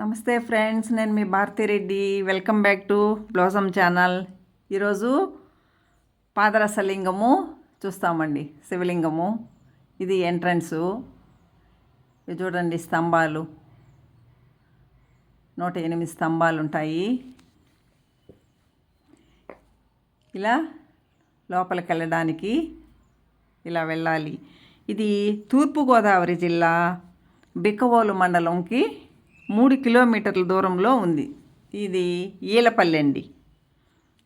నమస్తే ఫ్రెండ్స్ నేను మీ Bharathi Reddy welcome back to blossom channel. ఈరోజు పాదరసలింగము చూస్తామండి శివలింగము. ఇది ఎంట్రన్సు ఇది చూడండి స్తంభాలు. నూట ఎనిమిది స్తంభాలు ఉంటాయి. ఇలా లోపలికి వెళ్ళడానికి ఇలా వెళ్ళాలి. ఇది తూర్పుగోదావరి జిల్లా బిక్కవోలు మండలంకి మూడు కిలోమీటర్ల దూరంలో ఉంది. ఇది ఈలపల్లి అండి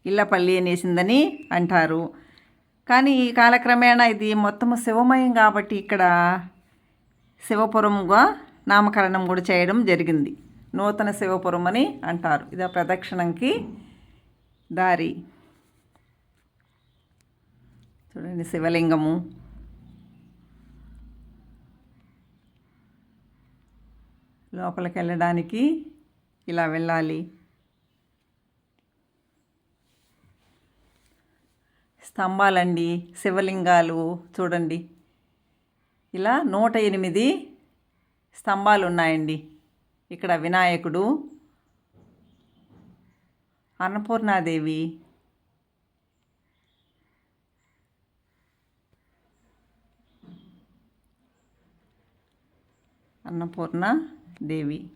ఇళ్ళపల్లి అనేసిందని అంటారు. కానీ ఈ కాలక్రమేణా ఇది మొత్తం శివమయం కాబట్టి ఇక్కడ శివపురంగా నామకరణం కూడా చేయడం జరిగింది. నూతన శివపురం అని అంటారు. ఇది ఆ ప్రదక్షిణంకి దారి. చూడండి శివలింగము. లోపలికి వెళ్ళడానికి ఇలా వెళ్ళాలి. స్తంభాలండి శివలింగాలు చూడండి. ఇలా నూట ఎనిమిది స్తంభాలు ఉన్నాయండి ఇక్కడ వినాయకుడు అన్నపూర్ణాదేవి అన్నపూర్ణ దేవి.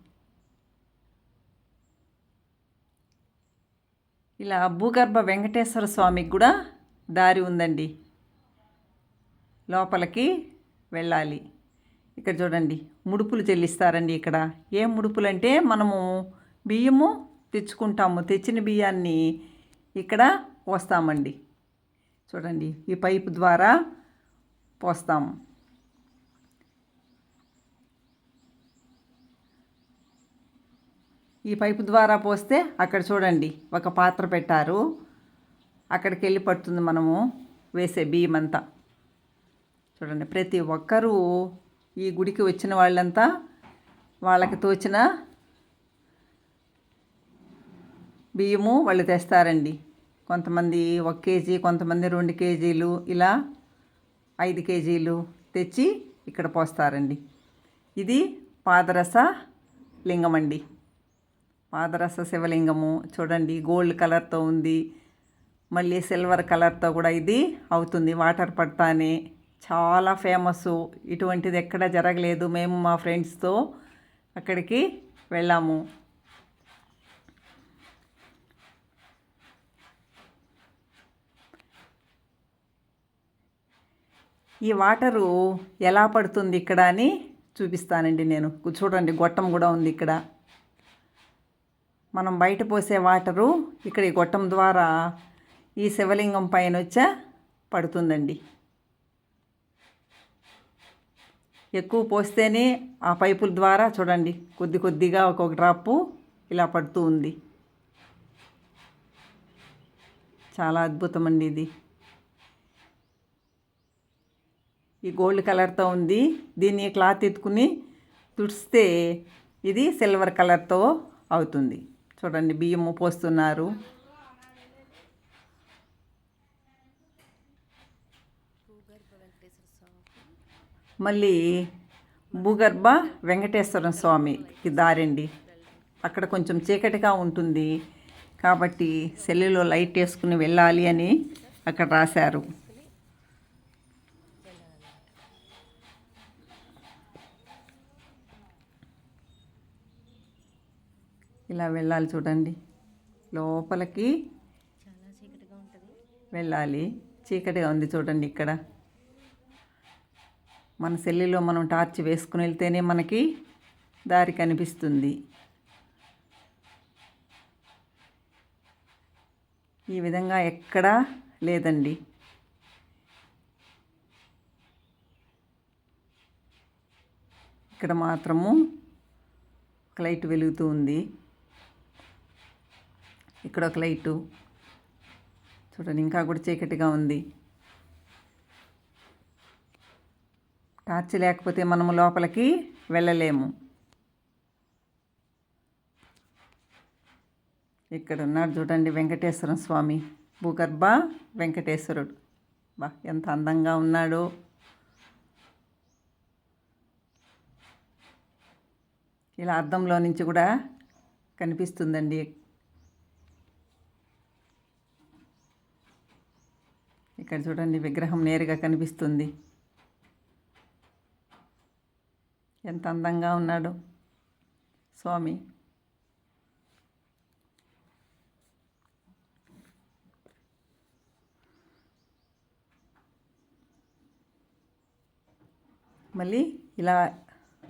ఇలా భూగర్భ వెంకటేశ్వర స్వామికి కూడా దారి ఉందండి. లోపలికి వెళ్ళాలి. ఇక్కడ చూడండి ముడుపులు చెల్లిస్తారండి ఇక్కడ. ఏ ముడుపులు అంటే మనము బియ్యము తెచ్చుకుంటాము. తెచ్చిన బియ్యాన్ని ఇక్కడ పోస్తామండి. చూడండి ఈ పైపు ద్వారా పోస్తాము. ఈ పైపు ద్వారా పోస్తే అక్కడ చూడండి ఒక పాత్ర పెట్టారు. అక్కడికి వెళ్ళి పడుతుంది మనము వేసే బియ్యం అంతా చూడండి ప్రతి ఒక్కరూ ఈ గుడికి వచ్చిన వాళ్ళంతా వాళ్ళకి తోచిన బియ్యము వాళ్ళు తెస్తారండి. కొంతమంది ఒక కేజీ కొంతమంది రెండు కేజీలు ఇలా ఐదు కేజీలు తెచ్చి ఇక్కడ పోస్తారండి. ఇది పాదరస లింగం అండి పాదరస శివలింగము. చూడండి గోల్డ్ కలర్తో ఉంది. మళ్ళీ సిల్వర్ కలర్తో కూడా ఇది అవుతుంది. వాటర్ పడతానే. చాలా ఫేమస్ ఇటువంటిది ఎక్కడ జరగలేదు. మేము మా ఫ్రెండ్స్తో అక్కడికి వెళ్ళాము. ఈ వాటరు ఎలా పడుతుంది ఇక్కడ అని చూపిస్తానండి నేను. చూడండి గొట్టం కూడా ఉంది ఇక్కడ. మనం బయట పోసే వాటరు ఇక్కడ ఈ గొట్టం ద్వారా ఈ శివలింగం పైన వచ్చా పడుతుందండి. ఎక్కువ పోస్తేనే ఆ పైపుల ద్వారా చూడండి కొద్ది కొద్దిగా ఒక్కొక్క డ్రాపు ఇలా పడుతూ ఉంది. చాలా అద్భుతం అండి ఇది. ఈ గోల్డ్ కలర్తో ఉంది. దీన్ని క్లాత్ ఎత్తుకుని తుడిస్తే ఇది సిల్వర్ కలర్తో అవుతుంది. చూడండి బియ్యము పోస్తున్నారు. మళ్ళీ భూగర్భ వెంకటేశ్వర స్వామికి దారండి. అక్కడ కొంచెం చీకటిగా ఉంటుంది కాబట్టి సెల్లులో లైట్ వేసుకుని వెళ్ళాలి అని అక్కడ రాశారు. ఇలా వెళ్ళాలి చూడండి. లోపలికి వెళ్ళాలి. చీకటిగా ఉంది చూడండి ఇక్కడ. మన సెల్లిలో మనం టార్చ్ వేసుకుని వెళ్తేనే మనకి దారి కనిపిస్తుంది. ఈ విధంగా ఎక్కడా లేదండి. ఇక్కడ మాత్రము ఒక లైట్ వెలుగుతూ ఉంది. ఇక్కడ ఒక లైటు. చూడండి ఇంకా కూడా చీకటిగా ఉంది. టార్చ్ లేకపోతే మనము లోపలికి వెళ్ళలేము. ఇక్కడ ఉన్నాడు చూడండి వెంకటేశ్వర స్వామి. భూగర్భ వెంకటేశ్వరుడు. బా ఎంత అందంగా ఉన్నాడు. ఇలా అద్దంలో నుంచి కూడా కనిపిస్తుందండి ఇక్కడ చూడండి విగ్రహం నేరుగా కనిపిస్తుంది. ఎంత అందంగా ఉన్నాడు స్వామి. మళ్ళీ ఇలా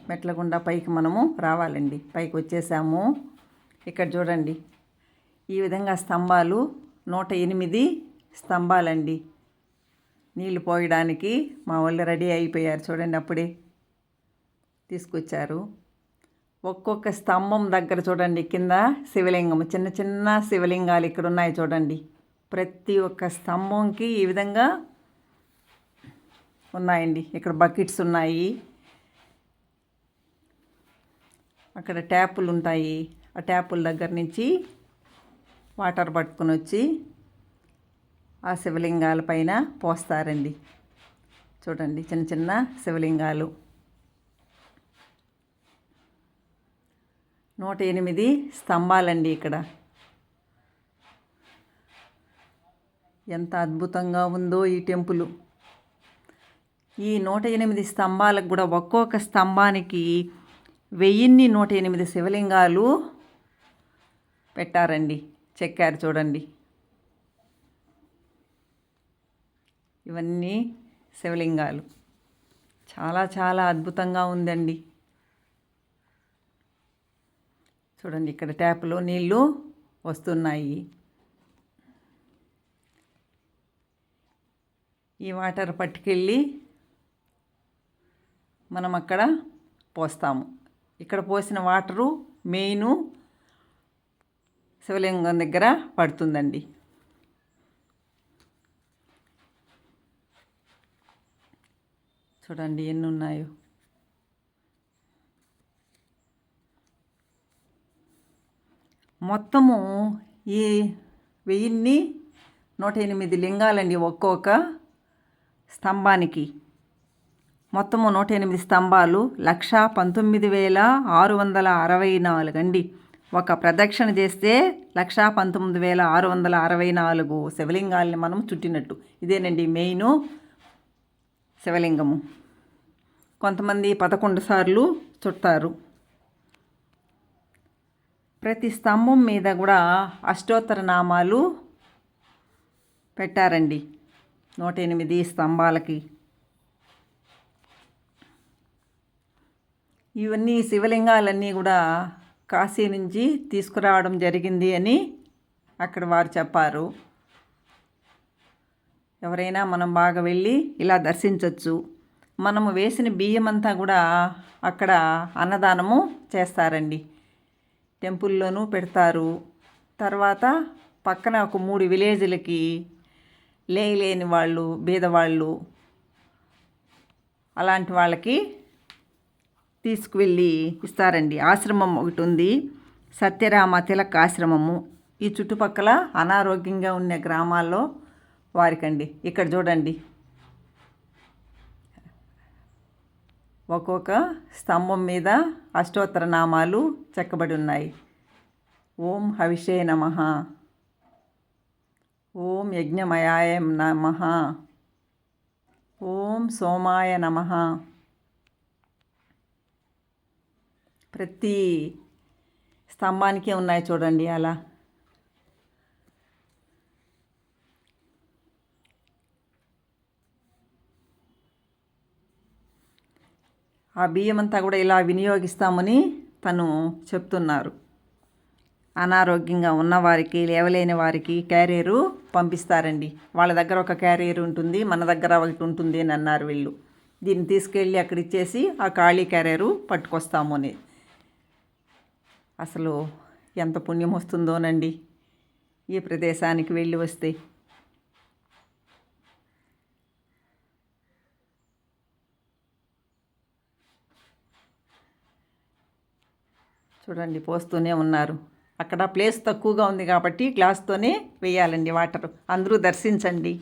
మెట్ల గుండా పైకి మనము రావాలండి. పైకి వచ్చేసాము. ఇక్కడ చూడండి ఈ విధంగా స్తంభాలు నూట ఎనిమిది స్తంభాలండి. నీళ్ళు పోయడానికి మా వాళ్ళు రెడీ అయిపోయారు చూడండి అప్పుడే. తీసుకొచ్చారు. ఒక్కొక్క స్తంభం దగ్గర చూడండి కింద శివలింగం చిన్న చిన్న శివలింగాలు ఇక్కడ ఉన్నాయి చూడండి. ప్రతి ఒక్క స్తంభంకి ఈ విధంగా ఉన్నాయండి. ఇక్కడ బకెట్స్ ఉన్నాయి. అక్కడ ట్యాపులు ఉంటాయి. ఆ ట్యాపుల దగ్గర నుంచి వాటర్ పట్టుకుని వచ్చి ఆ శివలింగాల పైన పోస్తారండి. చూడండి చిన్న చిన్న శివలింగాలు. నూట ఎనిమిది స్తంభాలండి ఇక్కడ. ఎంత అద్భుతంగా ఉందో ఈ టెంపుల్. ఈ నూట ఎనిమిది స్తంభాలకు కూడా ఒక్కొక్క స్తంభానికి వెయ్యిన్ని నూట ఎనిమిది శివలింగాలు పెట్టారండి. చెక్కారు చూడండి. ఇవన్నీ శివలింగాలు. చాలా చాలా అద్భుతంగా ఉందండి. చూడండి ఇక్కడ ట్యాప్లో నీళ్ళు వస్తున్నాయి. ఈ వాటర్ పట్టుకెళ్ళి మనం అక్కడ పోస్తాము. ఇక్కడ పోసిన వాటరు మెయిన్ శివలింగం దగ్గర పడుతుందండి. చూడండి ఎన్ని ఉన్నాయో మొత్తము ఈ వెయ్యిన్ని నూట ఎనిమిది లింగాలండి ఒక్కొక్క స్తంభానికి. మొత్తము నూట ఎనిమిది స్తంభాలు లక్ష పంతొమ్మిది వేల ఆరు వందల అరవై నాలుగు అండి. ఒక ప్రదక్షిణ చేస్తే లక్ష పంతొమ్మిది వేల ఆరు వందల అరవై నాలుగు శివలింగాల్ని మనం చుట్టినట్టు. ఇదేనండి మెయిన్. శివలింగము. కొంతమంది పదకొండు సార్లు చుట్టారు. ప్రతి స్తంభం మీద కూడా అష్టోత్తర నామాలు పెట్టారండి. నూట ఎనిమిది స్తంభాలకి. ఇవన్నీ శివలింగాలన్నీ కూడా కాశీ నుంచి తీసుకురావడం జరిగింది అని అక్కడ వారు చెప్పారు. ఎవరైనా మనం బాగా వెళ్ళి ఇలా దర్శించవచ్చు మనము వేసిన బియ్యం అంతా కూడా అక్కడ అన్నదానము చేస్తారండి. టెంపుల్లోనూ పెడతారు. తర్వాత పక్కన ఒక మూడు విలేజ్లకి లేని వాళ్ళు బీదవాళ్ళు అలాంటి వాళ్ళకి తీసుకువెళ్ళి ఇస్తారండి. ఆశ్రమం ఒకటి ఉంది. సత్యరామ తిలక్ ఆశ్రమము. ఈ చుట్టుపక్కల అనారోగ్యంగా ఉన్న గ్రామాల్లో వారికండి. ఇక్కడ చూడండి. ఒక్కొక్క స్తంభం మీద అష్టోత్తర నామాలు చెక్కబడి ఉన్నాయి. ఓం హవిషే నమ. ఓం యజ్ఞమయాయ నమ. ఓం సోమాయ నమ. ప్రతి స్తంభానికి ఉన్నాయి చూడండి అలా. ఆ బియ్యం అంతా కూడా ఇలా వినియోగిస్తామని తను చెప్తున్నారు. అనారోగ్యంగా ఉన్నవారికి లేవలేని వారికి క్యారియరు పంపిస్తారండి. వాళ్ళ దగ్గర ఒక క్యారియర్ ఉంటుంది మన దగ్గర ఒకటి ఉంటుంది అని అన్నారు వీళ్ళు. దీన్ని తీసుకెళ్ళి అక్కడ ఇచ్చేసి ఆ ఖాళీ క్యారియరు పట్టుకొస్తాము అని. అసలు ఎంత పుణ్యం వస్తుందోనండి ఈ ప్రదేశానికి వెళ్ళి వస్తే. చూడండి పోస్తూనే ఉన్నారు. అక్కడ ప్లేస్ తక్కువగా ఉంది కాబట్టి గ్లాస్తోనే వేయాలండి వాటర్ అందరూ దర్శించండి.